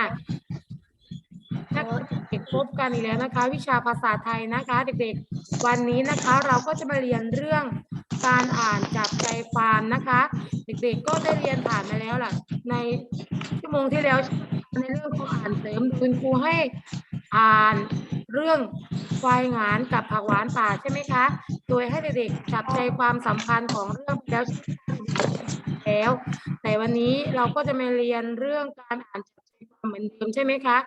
อะนักเด็กพบกันอีกแล้วนะคะ วิชาภาษาไทยนะคะ เด็กๆ วันนี้นะคะเราก็จะมาเรียนเรื่องการอ่านจับใจความนะคะ เด็กๆ ก็ได้เรียนผ่านมาแล้วล่ะ ในชั่วโมงที่แล้วในเรื่องของอ่านเสริมคุณครูให้อ่านเรื่องควายงานกับผักหวานป่าใช่ไหมคะ โดยให้เด็กๆจับใจความสำคัญของเรื่องแล้ว แล้ว แต่วันนี้เราก็จะมาเรียนเรื่องการอ่านจับใจความเหมือนเดิมใช่ไหมคะ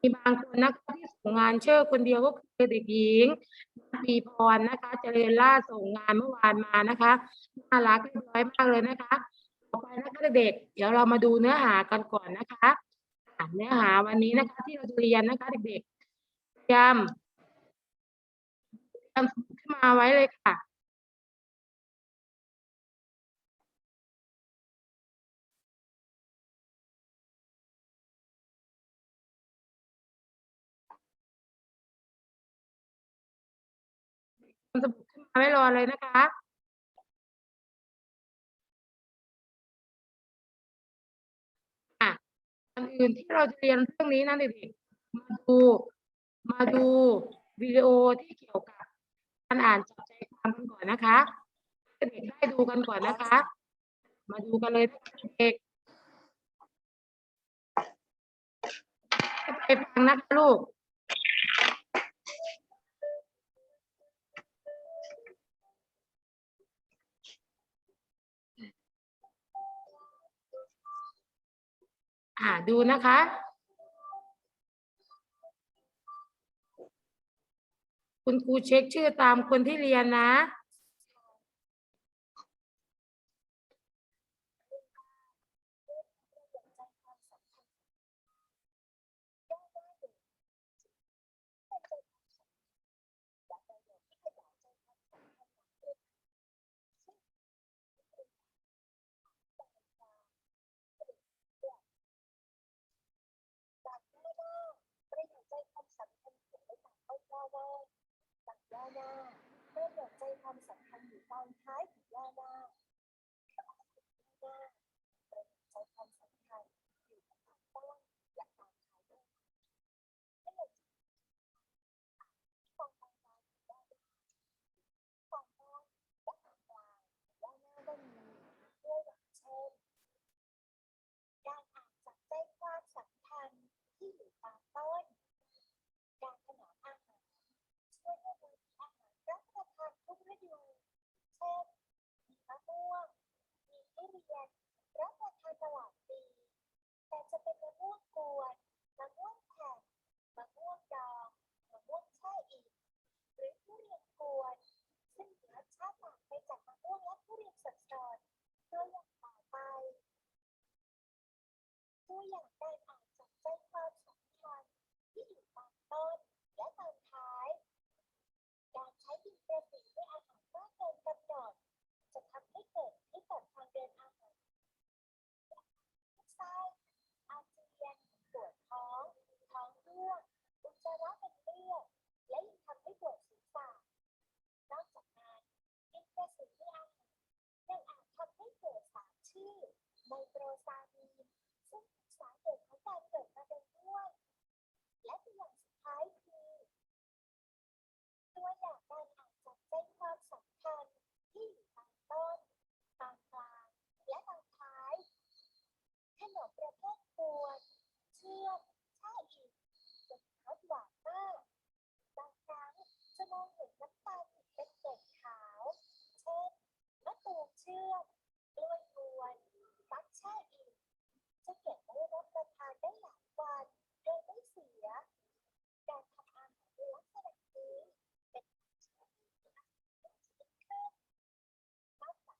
มีบางคนนะคะที่ส่งงานเชิญคนเดียวก็คือเด็กหญิงปีพรนะคะเจริญล่าส่งงานเมื่อวานมานะคะน่ารักเรียบร้อยมากเลยนะคะ ต่อไปนะคะเด็กๆเดี๋ยวเรามาดูเนื้อหากันก่อนนะคะอะเนื้อหาวันนี้นะคะ ที่เราจะเรียนนะคะเด็กๆเตรียมเตรียมสมุดขึ้นมาไว้เลยค่ะ ทำสมุดขึ้นมาไว้รอเลยนะคะอะอันอื่นที่เราจะเรียนเรื่องนี้นะเด็กๆมาดู มาดูวิดีโอที่เกี่ยวกับการอ่านจับใจความกันก่อนนะคะเด็กๆได้ดูกันก่อนนะคะ มาดูกันเลยเด็กไปฟังนะคะลูก อ่าดูนะคะ คุณครูเช็คชื่อตามคนที่เรียนนะ ประโยชน์ใจความสำคัญเขียนไว้ตามต้นย่อว่าตัด ย่อหน้าประโยชน์ใจความสำคัญอยู่ตอนท้ายของย่อหน้าหน้าประโยชน์ใจความสำคัญอยู่ตอนต้นและตอนท้ายด้วยประโยชน์ตอนกลางย่อหน้าตอนต้นและตอนกลางย่อหน้าก็มีตัวอย่างเช่นการอ่านจับใจความสำคัญที่อยู่ตามต้น การถนอมอาหาร ช่วยให้เรามีอาหารรับประทานทุกฤดู เช่นมีมะม่วง มีให้เรียนรับประทานตลอดปี แต่จะเป็นมะม่วงกวนมะม่วงแผ่นมะม่วงดองมะม่วงแช่อิ่มหรือทุเรียนกวนซึ่งรสชาติต่างไปจากมะม่วงและทุเรียนสดๆตัวอย่างต่อไป ตัวอย่างการอ่านจับใจความสำคัญที่อยู่ตอนต้นและตอนท้าย การใช้ดินประสิวในอาหารมากเกินกำหนด จะทำให้เกิดพิษต่อทางเดินอาหารไส้อาเจียนปวดท้อง ท้องร่วงอุจจาระเป็นเลือด และยังทำให้ปวดศีรษะนอกจากนั้นดินประสิวในอาหารยังอาจทำให้เกิดสารชื่อไนโตรซามีน ซึ่งเป็นสาเหตุของการเกิดมะเร็งด้วย และตัวอย่างสุดท้ายคือ ตัวอย่างการอ่านจับใจความสำคัญที่อยู่ตอนต้น ตอนกลาง และตอนท้าย ขนมประเภทกวนเชื่อมแช่อิ่มจะมีรสหวานมาก บางครั้งจะมองเห็นน้ำตาลติดเป็นเกล็ดขาว เช่นมะตูมเชื่อมกล้วยกวนฟักแช่อิ่ม จะเก็บไว้รับประทานได้หลายวันโดยไม่เสีย การทำอาหารในลักษณะนี้เป็นการใช้ที่มีอาหารที่ดีขึ้นนอกจาก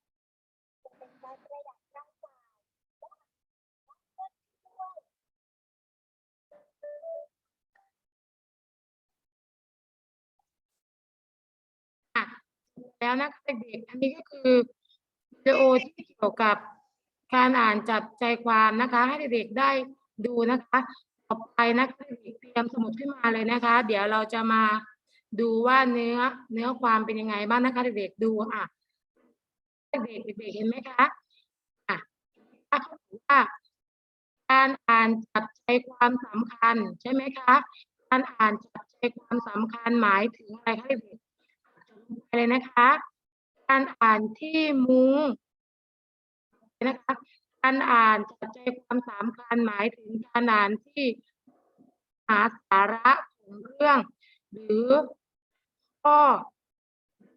จะเป็นการประหยัดร่างกายและอาหารและเงินด้วยแล้วนะคะเด็กๆอันนี้ก็คือวิดีโอที่เกี่ยวกับ การอ่านจับใจความนะคะ ให้เด็กๆได้ดูนะคะ ต่อไปนะคะเด็กเตรียมสมุดขึ้นมาเลยนะคะ เดี๋ยวเราจะมาดูว่าเนื้อเนื้อความเป็นยังไงบ้างนะคะเด็กๆดูอะเด็กๆเด็กๆเห็นไหมคะอะถ้าเขาบอกว่าการอ่านจับใจความสำคัญใช่ไหมคะการอ่านจับใจความสำคัญหมายถึงอะไรคะเด็กๆไปเลยนะคะ การอ่านที่มุง นะคะ การอ่านจับใจความสำคัญหมายถึงการอ่านที่หาสาระของเรื่อง หรือข้อ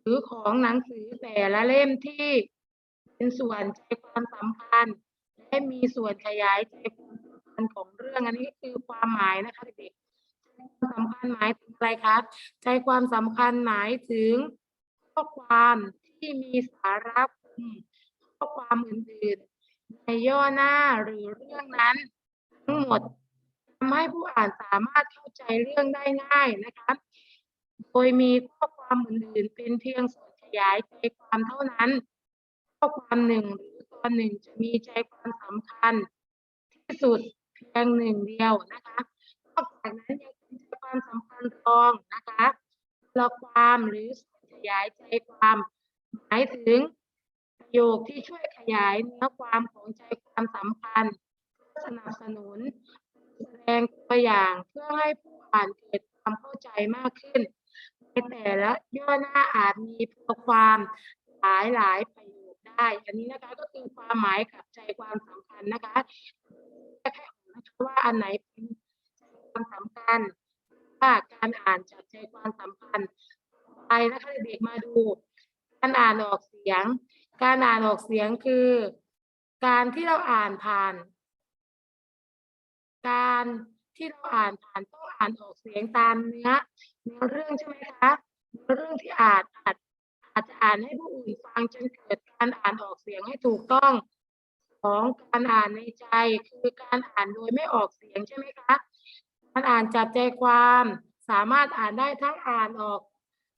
หรือของหนังสือแต่ละเล่มที่เป็นส่วนใจความสำคัญและมีส่วนขยายใจความสำคัญของเรื่องอันนี้คือความหมายนะคะเด็กๆใจความสำคัญหมายถึงอะไรคะใจความสำคัญหมายถึงข้อความที่มีสาระคุม ข้อความอื่นๆในย่อหน้าหรือเรื่องนั้นทั้งหมดทำให้ผู้อ่านสามารถเข้าใจเรื่องได้ง่ายนะคะ โดยมีข้อความอื่นๆเป็นเพียงส่วนขยายใจความเท่านั้น ข้อความหนึ่งหรือตอนหนึ่งจะมีใจความสำคัญ ที่สุดเพียงหนึ่งเดียวนะคะนอกจากนั้นยังเป็นใจความสำคัญรองนะคะละความหรือส่วนขยายใจความ หมายถึง ประโยคที่ช่วยขยายเนื้อความของใจความสำคัญเพื่อสนับสนุนแสดงตัวอย่างเพื่อให้ผู้อ่านเกิดความเข้าใจมากขึ้น ในแต่ละย่อหน้าอาจมีเพื่อความหลายหลายประโยคได้ อันนี้นะคะก็คือความหมายกับใจความสำคัญนะคะแค่ออกนะคะว่าอันไหนเป็นใจความสำคัญว่าการอ่านจากใจความสำคัญไปนะคะเด็กมาดูการอ่านออกเสียง การอ่านออกเสียงคือ การที่เราอ่านผ่าน การที่เราอ่านผ่านต้องอ่านออกเสียงตามเนื้อเนื้อเรื่องใช่ไหมคะเนื้อเรื่องที่อ่านอาจอาจจะอ่านให้ผู้อื่นฟังจนเกิดการอ่านออกเสียงให้ถูกต้องของการอ่านในใจคือการอ่านโดยไม่ออกเสียงใช่ไหมคะการอ่านจับใจความสามารถอ่านได้ทั้งอ่านออก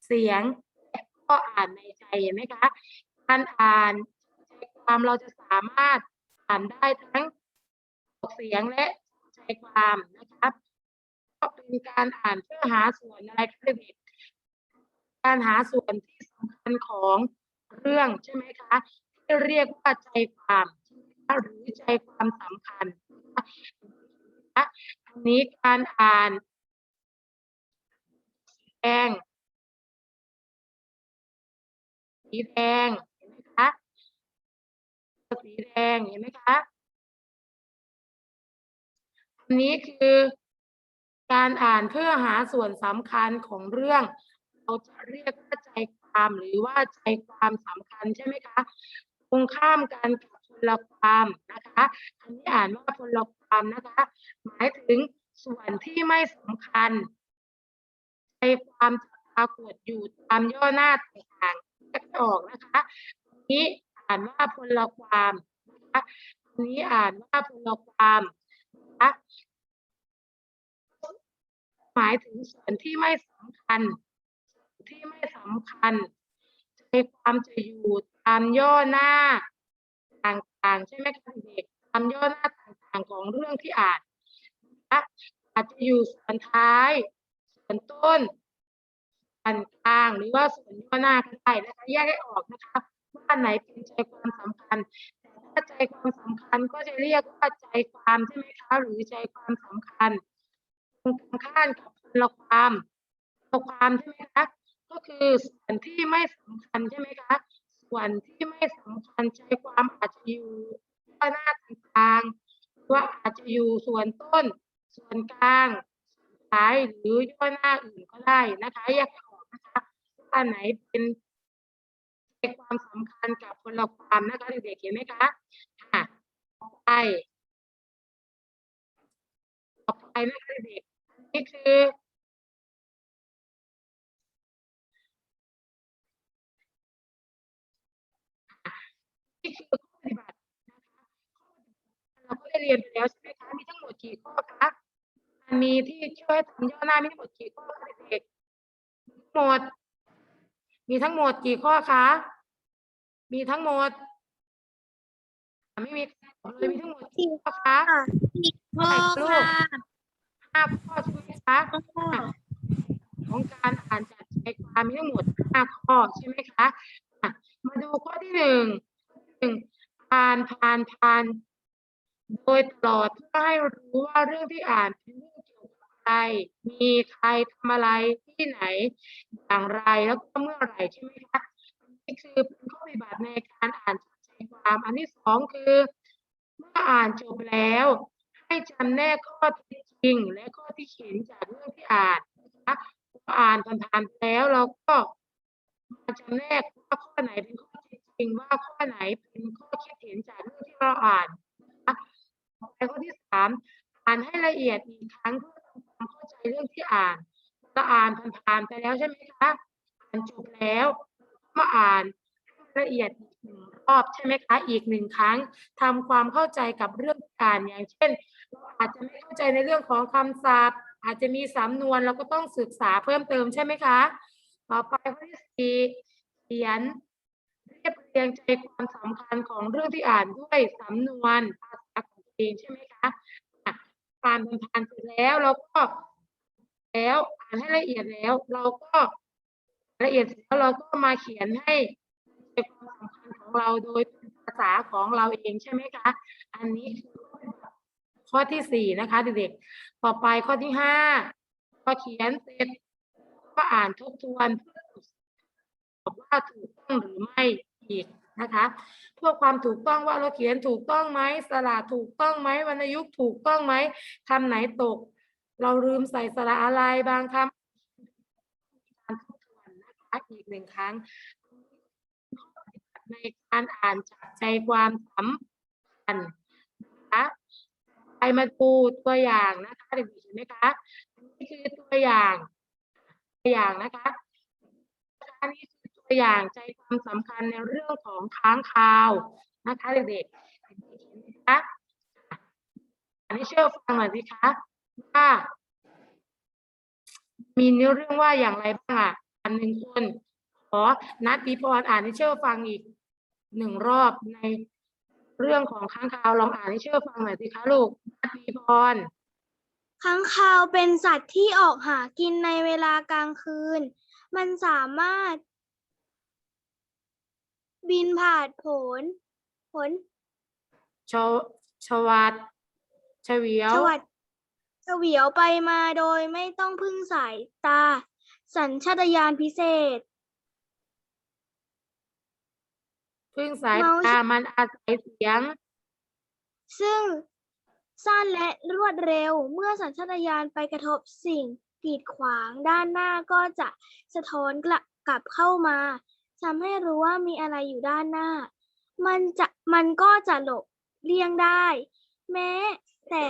เสียงและก็อ่านในใจเห็นไหมคะ การอ่านใจความเราจะสามารถอ่านได้ทั้งออกเสียงและใจความนะครับก็เป็นการอ่านเพื่อหาส่วนอะไรคะเด็กการหาส่วนที่สำคัญของเรื่องใช่ไหมคะที่เรียกว่าใจความหรือใจความสำคัญนะคะอันนี้การอ่านสีแดงสีแดง สีแดงเห็นไหมคะอันนี้คือการอ่านเพื่อหาส่วนสำคัญของเรื่อง เราจะเรียกว่าใจความหรือว่าใจความสำคัญใช่ไหมคะตรงข้ามกันกับพลความนะคะอันนี้อ่านว่าพลความนะคะ หมายถึงส่วนที่ไม่สำคัญ ใจความจะปรากฏอยู่ตามย่อหน้าต่างๆจะออกนะคะนี้ อ่านว่าพลความนะคะอันนี้อ่านว่าพลความนะคะหมายถึงส่วนที่ไม่สำคัญ ที่ไม่สำคัญใจความจะอยู่ตามย่อหน้าต่างๆ ใช่ไหมคะเด็กตามย่อหน้าต่างๆของเรื่องที่อ่านนะคะอาจจะอยู่ส่วนท้าย ส่วนต้นส่วนกลางหรือว่าส่วนย่อหน้าก็ได้นะคะแยกให้ออกนะคะ ว่านไหนเป็นใจความสำคัญแต่ถ้าใจความสำคัญก็จะเรียกว่าใจความใช่ไหมคะหรือใจความสำคัญตรงกันข้ามกับพลความพลความใช่ไหมคะก็คือส่วนที่ไม่สำคัญใช่ไหมคะส่วนที่ไม่สำคัญใจความอาจจะอยู่ย่อหน้าต่างๆหรือว่าอาจจะอยู่ส่วนต้น ส่วนกลางส่วนท้ายหรือย่อหน้าอื่นก็ได้นะคะแยกให้ออกนะคะว่าอันไหนเป็น ใจความสำคัญกับพละความนะคะเด็กๆเห็นไหมคะค่ะต่อไปต่อไปนะคะเด็กๆนนี้คือนี่คือข้อปฏิบัตินะคะข้อปฏิบัติเราก็ได้เรียนไปแล้วใช่ไหมคะมีทั้งหมดกี่ข้อคะมันมีที่ช่วยทำย่อหน้ามีทั้งหมดกี่ข้อคะเด็กๆหมด มีทั้งหมดกี่ข้อคะ มีทั้งหมดอะไม่มีเลยมีทั้งหมดกี่ข้อคะพ่อลูค่ะกห้าข้อใช่ไหมคะอะของการอ่านจัดใจความมีทั้งหมดห้าข้อใช่ไหมคะอะมาดูข้อที่หนึ่งหนึ่งอ่านผ่านผ่านโดยตลอดเพื่อให้รู้ว่าเรื่องที่อ่านเป็นเรื่อง ร มีใครทำอะไรที่ไหน อย่างไรแล้วก็เมื่อไหร่ใช่ไหมคะนี่คือเป็นข้อปฏิบัติในการอ่านใจความอันที่สองคือเมื่ออ่านจบแล้ว ให้จำแนกข้อท็จจริง และข้อที่เขียนจากเรื่องที่อ่านนะคะพออ่านผ่านๆแล้วเราก็มาจำแนกว่าข้อไหนเป็นข้อเท็จจริงว่าข้อไหนเป็นข้อคิดเห็นจากเรื่องที่เราอ่านนะคะต่อไปข้อที่สามอ่านให้ละเอียดอีกครั้งเพื่อ ความเข้าใจเรื่องที่อ่านเราอ่านผ่านๆไปแล้วใช่ไหมคะอ่านจบแล้วมาอ่านละเอียดหนึ่งรอบใช่ไหมคะอีกหนึ่งครั้งทำความเข้าใจกับเรื่องอ่านอย่างเช่นเราอาจจะไม่เข้าใจในเรื่องของคำศัพท์ อาจจะมีสำนวนเราก็ต้องศึกษาเพิ่มเติมใช่ไหมคะต่อไปข้อที่สี่เขียนเรียบเรียงใจความสำคัญของเรื่องที่อ่านด้วยสำนวนภาษาของตัวเองใช่ไหมคะ อะอ่านผ่านเสร็จแล้วเราก็แล้วอ่านให้ละเอียดแล้ว เราก็ละเอียดเสร็จแล้วเราก็มาเขียนให้ใจความสำคัญของเราโดยเป็นภาษาของเราเองใช่ไหมคะ อันนี้ข้อที่สี่นะคะเด็กๆต่อไปข้อที่ห้าพอเขียนเสร็จก็อ่านทบทวนเพื่อตรวจสอบว่าถูกต้องหรือไม่อีก นะคะเพื่อความถูกต้องว่าเราเขียนถูกต้องไหมสระถูกต้องไหมวรรณยุกต์ถูกต้องไหมคำไหนตก เราลืมใส่สระอะไรบางคำการทบทวนนะคะอีกหนึ่งครั้ง ในการอ่านจับใจความสำคัญนะคะไปมาดูตัวอย่างนะคะเด็กๆเห็นไหมคะอันนี้คือตัวอย่างตัวอย่างนะคะอันนี้ ตัวอย่างใจความสำคัญในเรื่องของค้างคาวนะคะเด็กๆนไหมคะอันนี้เชื่อฟังหน่อยสิคะว่ามีเนื้อเรื่องว่าอย่างไรบ้างอะอันหนึ่งคนขอนัดปีพรอ่านให้เชื่อฟังอีกหนึ่งรอบในเรื่องของค้างคาวลองอ่านให้เชื่อฟังหน่อยสิคะลูกนัดปีพรค้างคาวเป็นสัตว์ที่ออกหากินในเวลากลางคืน มันสามารถ บินผ่านผลผลชวชวัดเฉวียว สวัสดเฉวียวไปมาโดยไม่ต้องพึ่งสายตา สัญชาตญาณพิเศษ พึ่งสายเมาส์ ตามันอาศัยเสียง ซึ่งสั้นและรวดเร็วเมื่อสัญชาตญาณไปกระทบสิ่งกีดขวางด้านหน้าก็จะสะท้อนกลับกลับเข้ามา ทำให้รู้ว่ามีอะไรอยู่ด้านหน้า มันจะมันก็จะหลบเลี่ยงได้ แม้ แต่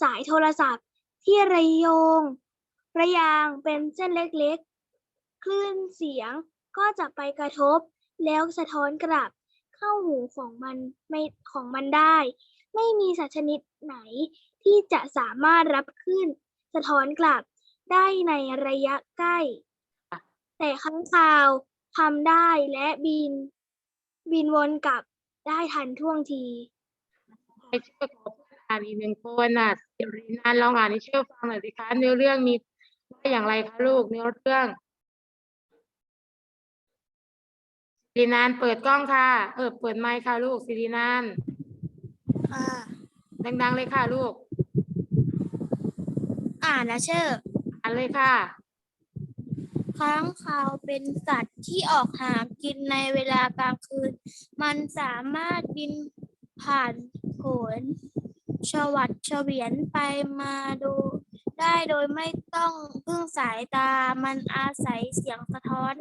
สายโทรศัพท์ที่ระยง ระยางเป็นเส้นเล็กๆ คลื่นเสียงก็จะไปกระทบ แล้วสะท้อนกลับเข้าหูของมันไม่ของมันได้ ไม่มีสัตว์ชนิดไหนที่จะสามารถรับคลื่นสะท้อนกลับได้ในระยะใกล้ แต่ค้างคาว ทำได้และบิน บินวนกลับได้ทันท่วงทีไปเชื่อขอเพื่อนอ่านอีกหนึ่งคนน่ะสิรินันท์ลองอ่านให้เชื่อฟังหน่อยสิคะเนื้อเรื่องมีว่าอย่างไรคะลูกเนื้อเรื่องสิรินันท์เปิดกล้องค่ะ เออเปิดไมค์ค่ะลูกสิรินันท์ค่ะ ดังๆเลยค่ะลูก อ่านนะเชอร์ อ่านเลยค่ะ ค้างคาวเป็นสัตว์ที่ออกหากินในเวลากลางคืน มันสามารถบินผ่านโขนชวัดเฉวียนไปมาดู ได้โดยไม่ต้องพึ่งสายตา มันอาศัยเสียงสะท้อน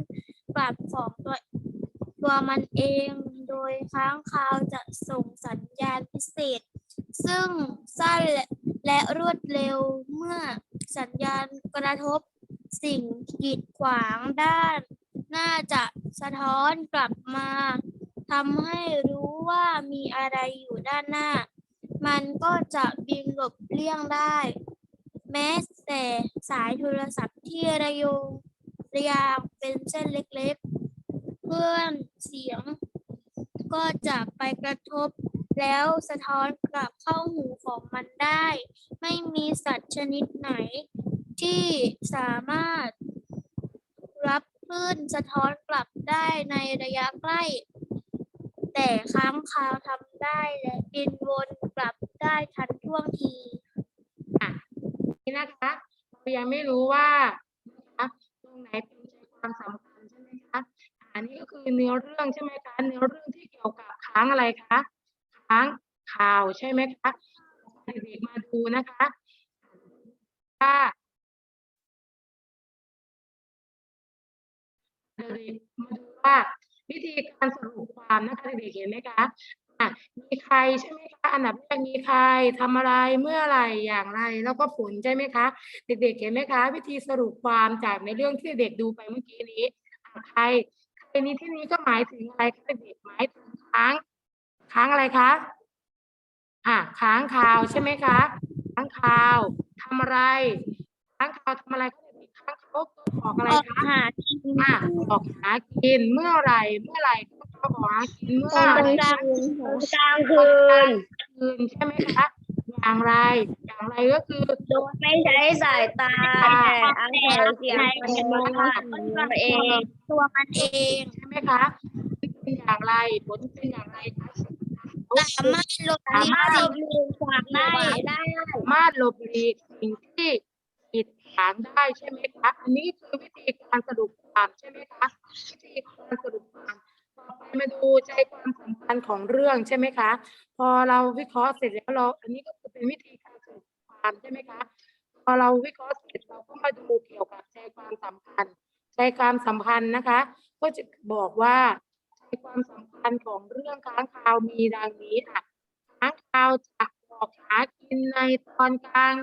กลับของตัวตัวมันเอง โดยค้างคาวจะส่งสัญญาณพิเศษ ซึ่งสั้นและและรวดเร็วเมื่อสัญญาณกระทบ สิ่งกีดขวางด้าน น่าจะสะท้อนกลับมาทำให้รู้ว่ามีอะไรอยู่ด้านหน้า มันก็จะบินหลบเลี่ยงได้ แม้แต่สายโทรศัพท์ที่ระยงระยางเป็นเส้นเล็กๆ เพื่อนเสียง ก็จะไปกระทบ แล้วสะท้อนกลับเข้าหูของมันได้ ไม่มีสัตว์ชนิดไหน ที่สามารถรับคลื่นสะท้อนกลับได้ในระยะใกล้ แต่ค้างคาวทำได้และบินวนกลับได้ทันท่วงทีนี่นะคะเรายังไม่รู้ว่านะคะตรงไหนเป็นใจความสำคัญใช่ไหมคะอันนี้ก็คือเนื้อเรื่องใช่ไหมคะเนื้อเรื่องที่เกี่ยวกับค้างอะไรคะค้างข่าวใช่ไหมคะเด็กๆมาดูนะคะว่า ด็กๆมาดูว่าวิธีการสรุปความนะคะเด็กๆเห็นไหมคะอะมีใครใช่ไหมคะอันดับแรกมีใครทำอะไรเมื่อไรอย่างไร แล้วก็ผลใช่ไหมคะเด็กๆเห็นไหมคะ วิธีสรุปความจากในเรื่องที่เด็กดูไปเมื่อกี้นี้ใครใครนี้ที่นี้ก็หมายถึงอะไรคะเด็กหมายถึงค้างค้างอะไรคะอะค้างคาวใช่ไหมคะค้างคาวทำอะไรค้างคาวทำอะไรคะ กๆค้างคาวออกอะไรออกคะหากินอะออกหากินเมื่อไหรเมื่อไหรก็ออกหากินเมื่อตอนไหรกลางกลางคืนคืนใช่ไหมคะอย่างไร อย่างไรก็คือโดยไม่ใช้สายตาแต่อาศัยเสียงธรรมชาติของตัวเองตัวมันเองใช่ไหมคะเป็นอย่างไรผลเป็นอย่างไรคะสามารถหลบหลีสามารถหลสิ่บงหลีกขวางได้ได้สามารถหลบหลีกสิ่งที่กีดขวางได้ใช่ไหมคะอันนี้คือวิธีการสรุปความใช่ไหมคะวิธีการสรุปความต่อไปมาดูใจความสำคัญของเรื่องใช่ไหมคะ พอเราวิเคราะห์เสร็จแล้วเรา อันนี้ก็คือเป็นวิธีการสรุปความใช่ไหมคะพอเราวิเคราะห์เสร็จเราก็มาดูเกี่ยวกับใจความสำคัญใจความสัมพันธ์นะคะ ก็จะบอกว่าใจความสำคัญของเรื่องค้างคาวมีดังนี้ค่ะค้างคาวจะออกหากินในตอนกลาง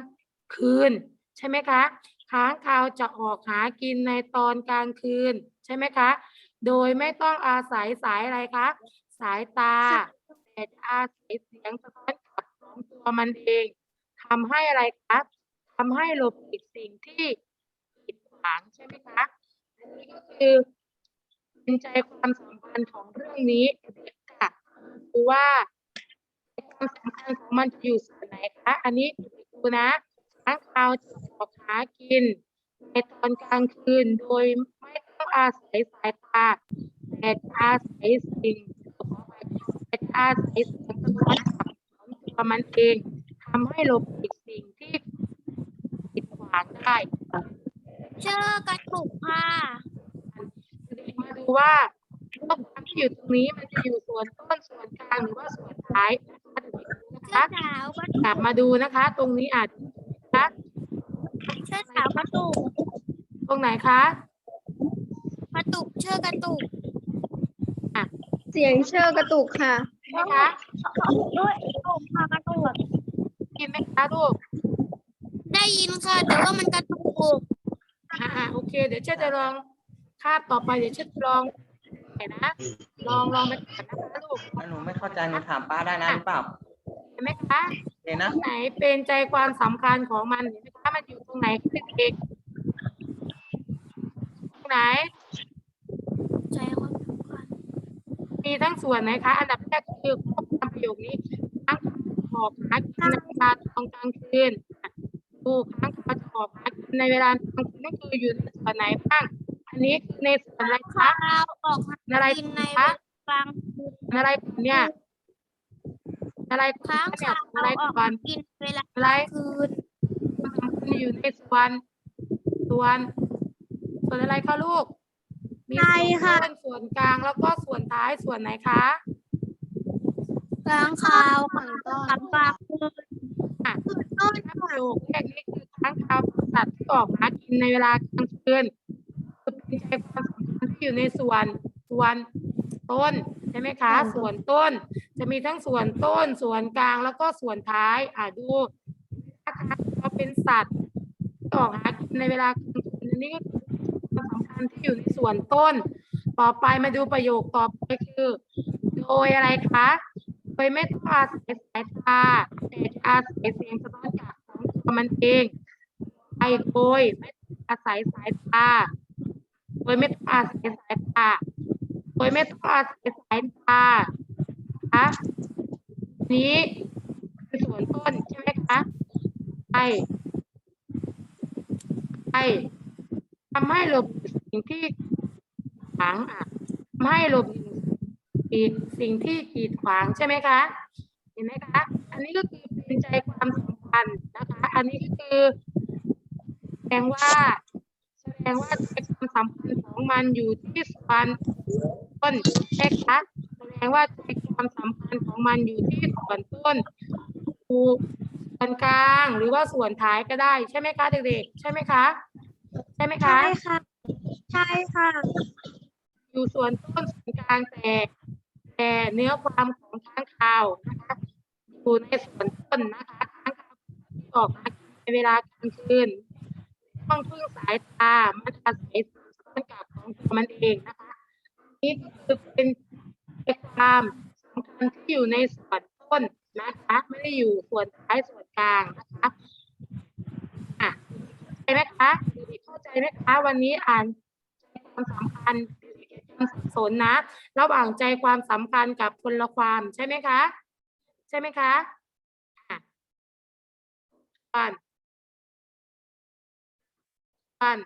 คืน ใช่ไหมคะ ค้างคาวจะออกหากินในตอนกลางคืน ใช่ไหมคะ โดยไม่ต้องอาศัยสายอะไรคะ สายตาแต่อาศัยเสียงสะท้อนกลับของตัวมันเองทำให้อะไรคะทำให้หลบหลีกสิ่งที่กีดขวางใช่ไหมคะอันนี้ก็คือเป็นใจความสำคัญของเรื่องนี้ค่ะดูว่าความสำคัญของมันจะอยู่ส่วนไหนคะ อันนี้ดูนะ ค้างคาวจะออกหากิน ในตอนกลางคืนโดยไม่ต้องอาศัยสายตาแต่จะอาศัยสิ่งแต่จะอาศัยเสียงสะท้อนกลับของตัวมันเองทำให้หลบหลีกสิ่งที่กีดขวางได้เชื่อกระตุกค่ะเด็กมาดูว่าข้อความที่อยู่ตรงนี้มันจะอยู่ส่วนต้นส่วนกลางหรือว่าส่วนท้ายนะคะเด็กๆดูนะเชื่อคะสาวกระกลับมาดูนะคะ ตรงนี้อาจนะคะ เชื่อสาวกระตุกตรงไหนคะกระตุกเชื่อกระตุกเสียงเชื่อกระตุกค่ะใช่ไหมคะด้วยกระตุกค่ะกระตุกกินไหมคะลูกได้ยินค่ะ แต่ว่ามันกระตุกอ่าอ่าโอเค เดี๋ยวเชษจะลองคาบต่อไปเดี๋ยวเชษจะลองไหนนะลองลองไปก่อนนะคะลูกถ้าหนูไม่เข้าใจหนูถามป้าได้นะหรือเปล่าเห็นไหมคะ เดี๋ยวนะตรงไหนเป็นใจความสำคัญของมันเห็นไหมคะมันอยู่ตรงไหนเด็กๆตรงไหน ใจความสำคัญมีทั้งส่วนไหนคะ อันดับแรกคือข้อความประโยคนี้ค้างคาวออกหากินในเวลาตอนกลางคืนอะดูค้างคาวจะออกหากินในเวลากลางคืนนั่นคืออยู่ในส่วนไหนบ้าง อันนี้คือในส่วนอะไรข้าคะวออกหาอะไรกินในคะเวลากลางคืนอะไรก่อนเนี่ย อะไรค้างเนี่ยคาวอะไรออกก่อหานกินเวลาอะไรคืนมันสำคัญอยู่ในส่วนส่วนส่วนอะไรคะลูก มีใช่ส่วนค่ะต้นส่วนกลางแล้วก็ส่วนท้ายส่วนไหนคะค้างคาวค่ะกับปลากคืนอะถ้าประโยคแรกนี้คือค้างคาวสัตว์ที่ออกหากินในเวลากลางคืนคือเป็นใจความสำคัญที่อยู่ในส่วนส่วนต้นใช่ไหมคะ ส่วนต้นจะมีทั้งส่วนต้น ส่วนกลางแล้วก็ส่วนท้าย อะดูนะคะเขาเป็นสัตว์ที่ออกหากินในเวลากลางคืนอันนี้ก็คือความสำคัญที่อยู่ในส่วนต้น ต่อไปมาดูประโยคต่อไปคือ โดยอะไรคะโดยไม่ต้องอาศัยสายตาแต่จะอาศัยเสียงสะท้อนจากของตัวมันเองไปโดยไม่ต้องอาศัยสายตาโดยไม่ต้องอาศัยสายตา โดยไม่ต้องอาศัยสายตาคะนี้คือส่วนต้นใช่ไหมคะไปไปทำให้หลบสิ่งที่ขวางอะทำให้หลบสิ่งสิ่งที่กีดขวางใช่ไหมคะ เห็นไหมคะ อันนี้ก็คือเป็นเป็นใจความสำคัญนะคะ อันนี้ก็คือแสดงว่า แสดงว่าใจความสำคัญของมันอยู่ที่ส่วน ต้นใช่คะแสดงว่าใจความสำคัญของมันอยู่ที่ส่วนต้นถูกส่วนกลางหรือว่าส่วนท้ายก็ได้ใช่ไหมคะเด็กๆใช่ไหมคะใช่ไหมคะใช่ค่ะใช่ค่ะ อยู่ส่วนต้นส่วนกลางแต่แต่เนื้อความของค้างคาวนะคะอยู่ในส่วนต้นนะคะค้างคาวที่ออกมาในเวลากลางคืนต้องพึ่งสายตามันอาศัยส่วนกับของตัวมันเองนะคะ นี่คือเป็นความสำคัญที่อยู่ในส่วนต้นนะคะไม่ได้อยู่ส่วนท้ายส่วนกลางนะคะอะเข้าใจไหมคะเด็กๆเข้าใจไหมคะ วันนี้อ่านความสำคัญเด็กๆอย่าจำสับสนนะระหว่างใจความสำคัญกับคนละความใช่ไหมคะ ใช่ไหมคะอะก่อนก่อน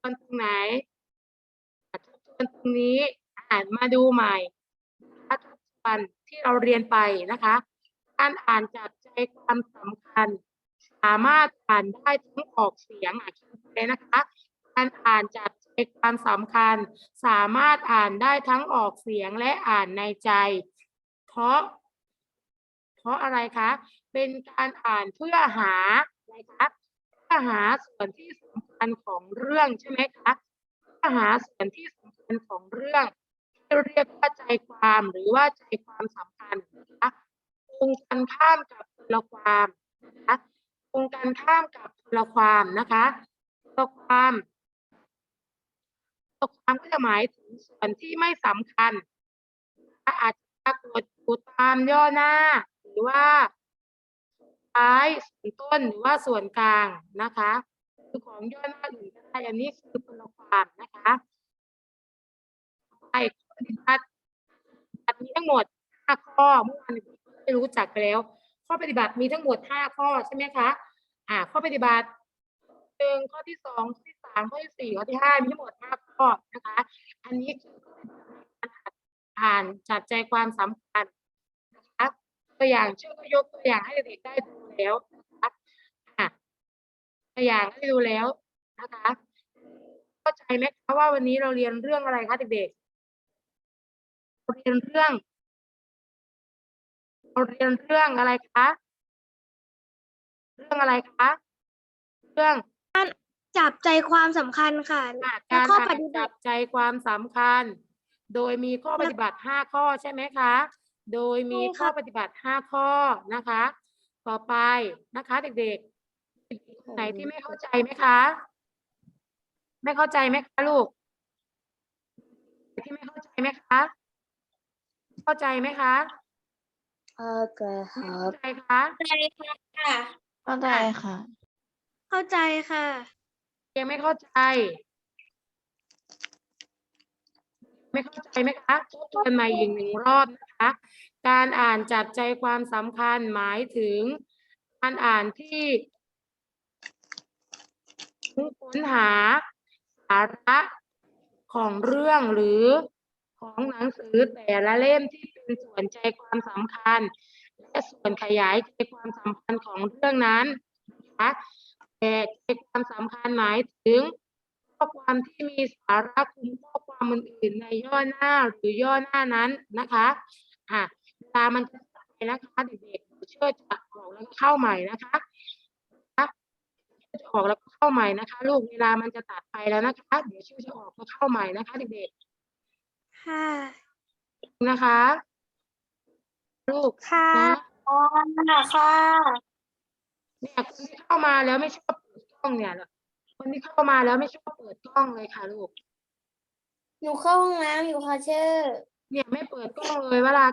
ก่อนตรงไหน วนตรงนี้อ่านมาดูใหม่นะคะทบทวนที่เราเรียนไปนะคะการอ่านจับใจความสำคัญ สามารถอ่านได้ทั้งออกเสียงอะคิดเลยนะคะการอ่านจับใจความสำคัญ สามารถอ่านได้ทั้งออกเสียงและอ่านในใจ เพราะ เพราะอะไรคะ เป็นการอ่านเพื่อหาอะไรคะเพื่อหาส่วนที่สำคัญของเรื่องใช่ไหมคะเพื่อหาส่วนที่ส ญของเรื่องที่เรียกว่าใจความหรือว่าใจความสำคัญนะคะตรงกันข้ามกับคนลความนะคะตรงกันข้ามกับคนลความนะคะคนลความคนลความก็จะหมายถึงส่วนที่ไม่สำคัญอาจจะปรากฏอยู่ตามย่อหน้า หรือว่าท้ายส่วนต้นหรือว่าส่วนกลางนะคะ คือของย่อหน้าอื่นก็ได้อันนี้คือคนลความนะคะ ไปข้อปฏิบัติบัติมีทั้งหมดห้าข้อเมื่อวานได้รู้จักไปแล้ว ข้อปฏิบัติมีทั้งหมดห้าข้อใช่ไหมคะ อ่า ข้อปฏิบัติหนึ่งข้อที่สองข้อที่สามข้อที่สี่ข้อที่ห้ามีทั้งหมดห้าข้อนะคะ อันนี้คือการอ่านจับใจความสำคัญนะคะตัวอย่างเช่นก็ยกตัวอย่างให้เด็กได้ดูแล้วนะคะอะตัวอย่างให้ดูแล้วนะคะ เข้าใจไหมคะว่าวันนี้เราเรียนเรื่องอะไรคะเด็กๆ เราเรียนเรื่องเราเรียนเรื่องอะไรคะ เรื่องอะไรคะ เรื่องจับใจความสำคัญค่ะอะแล้กาวรข้ออ่าปนฏิบัจัติบใจความสำคัญ โดยมีข้อปฏิบัติห้าข้อใช่ไหมคะ โดยมีใช่ค่ะข้อปฏิบัติห้าข้อนะคะ ต่อไปนะคะ เด็กๆคนไหนที่ไม่เข้าใจไหมคะ ไม่เข้าใจไหมคะลูก ที่ไม่เข้าใจไหมคะ เข้าใจไหมคะโอเคคไม่รัเข้าบใจคะเข้าใจค่ะ เข้าใจค่ะ เข้าใจค่ะ ยังไม่เข้าใจ ไม่เข้าใจไหมคะทบทวนใหม่อีกหนึ่งรอบนะคะ การอ่านจับใจความสำคัญหมายถึง การอ่านที่ค้นหาสาระของเรื่องหรือ ของหนังสือแต่ละเล่มที่เป็นส่วนใจความสำคัญ และส่วนขยายใจความสำคัญของเรื่องนั้นนะคะแต่ใจความสำคัญหมายถึงข้อความที่มีสาระคุมข้อความอื่นๆในย่อหน้าหรือย่อหน้านั้นนะคะอะเวลามันจะตัดไปนะคะเด็กๆเดี๋ยวเชื่อจะออกแล้วเข้าใหม่นะคะจะออกแล้วก็เข้าใหม่นะคะ ลูกเวลามันจะตัดไปแล้วนะคะ เดี๋ยวชื่อจะออกก็เข้าใหม่นะคะเด็ก ค่ะๆนะคะ ลูกค่ะนะค่ะ เนี่ยคนที่เข้ามาแล้วไม่ชอบเปิดกล้องเนี่ยคนที่เข้ามาแล้วไม่ชอบเปิดกล้องเลยค่ะลูก หนูเข้าห้องน้ำอยู่ค่ะเชอร์เนี่ยไม่เปิดกล้องเลยเวลา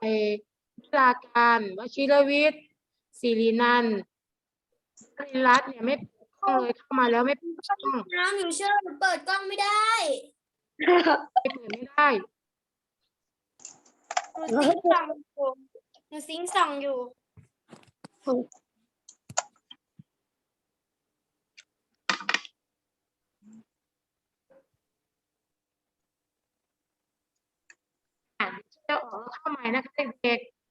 ไอเวลาการวชิรวิทย์ศิรินันท์ปริรัตน์เนี่ยไม่เปิดกล้องเลยเข้ามาแล้วไม่เปิดกล้อง น้ำอยู่เชอร์หนูเปิดกล้องไม่ได้ ไม่เปิดไม่ได้ หนูซิงส่องอยู่หนูซิงส่องอยู่ อะเดี๋ยวจะออกแล้วเข้าใหม่นะคะเด็กๆ